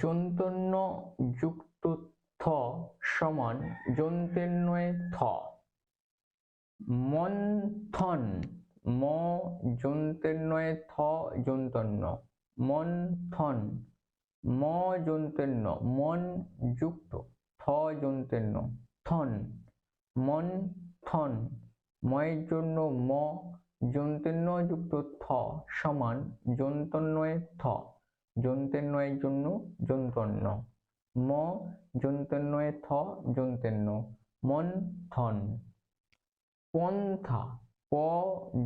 যন্তন্য যুক্ত থ সমান যন্তেন্নয়ে থ। মন্থন, ম যন্তেন্নয়ে থ যন্তন্য মন্থন, ম যন্তেন্ন মন যুক্ত থ যন্তেন্ন থন মন থন ময়ের জন্য ম যন্তেন্ন যুক্ত থ সমান যন্তন্নয়ে থ। যন্তেন্নয়ের জন্য যন্তন্য ম যন্তন্নয়ে থ যন্তেন্ন মন্থন পন্থা। প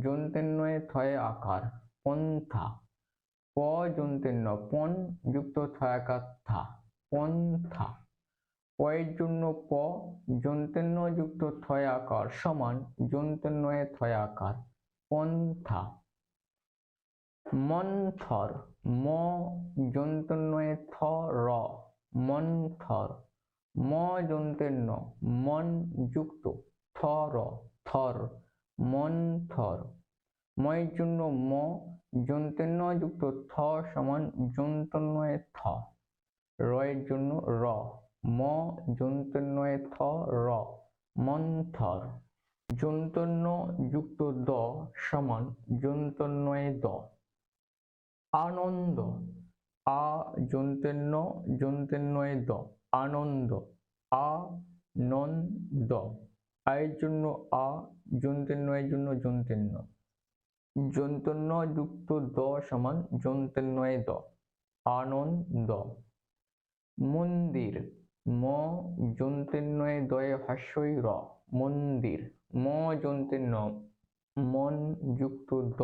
যন্তেন্নয়ে থয়ে আকার। পন্থা। প যন্তেন্ন পন, যুক্ত থয়াকার থা। পন্থা। পয়ের জন্য প যন্তেন্ন যুক্ত থয় আকার সমান যন্তেন্নয়ে থয় আকার। পন্থা। মন্থর ম যন্তন্নয়ে থ র মন্থর ম যন্তেন্ন মন যুক্ত, থ র, থর মন্থর ময়ের জন্য ম যন্তেন্ন যুক্ত, থ সমান যন্তন্নয়ে থ, রয়ের জন্য র, ম যন্তন্নয়ে থ র মন্থর যন্তন্য যুক্ত দ সমান যন্তন্নয়ে দ। আনন্দ। আ যন্তেন্ন যন্তেন্নয়ে দ আনন্দ। আ নন্দ। আয়ের জন্য আ যন্তেন্নয়ের জন্য যন্তেন্ন যন্তন্য যুক্ত দ সমান যন্তেন্নয়ে দ আনন্দ। মন্দির। ম যন্তেন্নয়ে দয়ে হাস্যই র। মন্দির। ম যন্তেন্ন মন যুক্ত দ।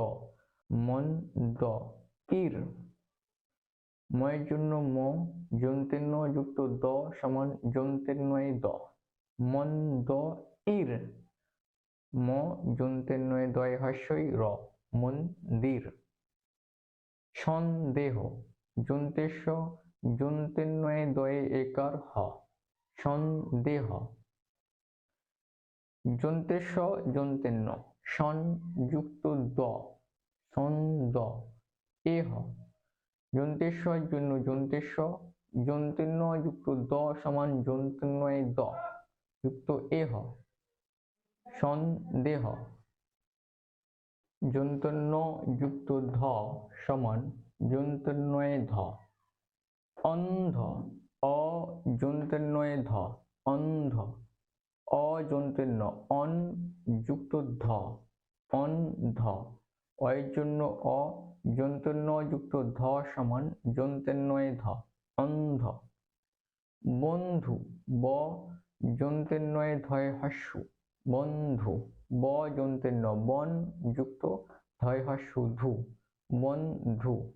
মন দ। ইর ময়ের জন্য ম যন্তেন্ন যুক্ত দ সমান যন্তেন্নয়ে দ। মন দ ইর। ম যন্তেন্নয়ে দয়ে হাস্যই র। মন্দির সন্দেহ যন্তেশ্ব যন্তেন্নয়ে দয়ে একার হ। সন্দেহ যন্তেশ্ব যন্তেন্ন সন যুক্ত দ। সন্দ এহ যন্তেশ্বর জন্য যন্তেশ্ব যন্তেন্ন যুক্ত দ সমান যন্তেন্নয়ে দ, যুক্ত এহ, সন্দেহ। যন্তন্য যুক্ত ধ সমান যন্তন্নয়ে ধ। অন্ধ অ যন্তন্নয়ে ধ, অন্ধ। অযন্তেন্ন অন যুক্ত ধ, অন্ধ। অয়ের জন্য অ যন্তন্য যুক্ত ধ সমান যন্তেন্নয়ে ধ, অন্ধ। বন্ধু, ব যন্তেন্নয়ে ধয়ে হাস্যু। বন্ধু, ব যন্তেন্ন বন যুক্ত ধয় হাস্য, ধু। বন্ধু,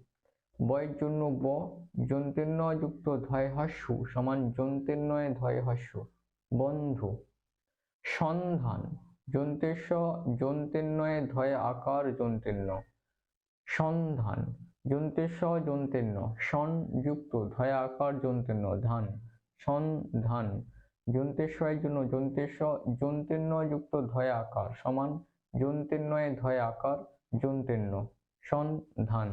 বয়ের জন্য ব যন্তেন্ন যুক্ত ধয় হাস্য সমান যন্তেন্নয়ে ধয় হাস্য। বন্ধু, সন্ধান যন্তেশ্ব যন্তেন্নয়ে ধয় আকার যন্তেন্ন সন্ধান যন্তেশ্ব যন্তেন্ন সন যুক্ত ধয় আকার যন্তেন্ন ধান। সন্ধান যন্তেশ্বয়ের জন্য যন্তেশ্ব যন্তেন্ন যুক্ত ধয় আকার সমান যন্তেন্নয়ে ধয় আকার যন্তেন্ন সন্ধান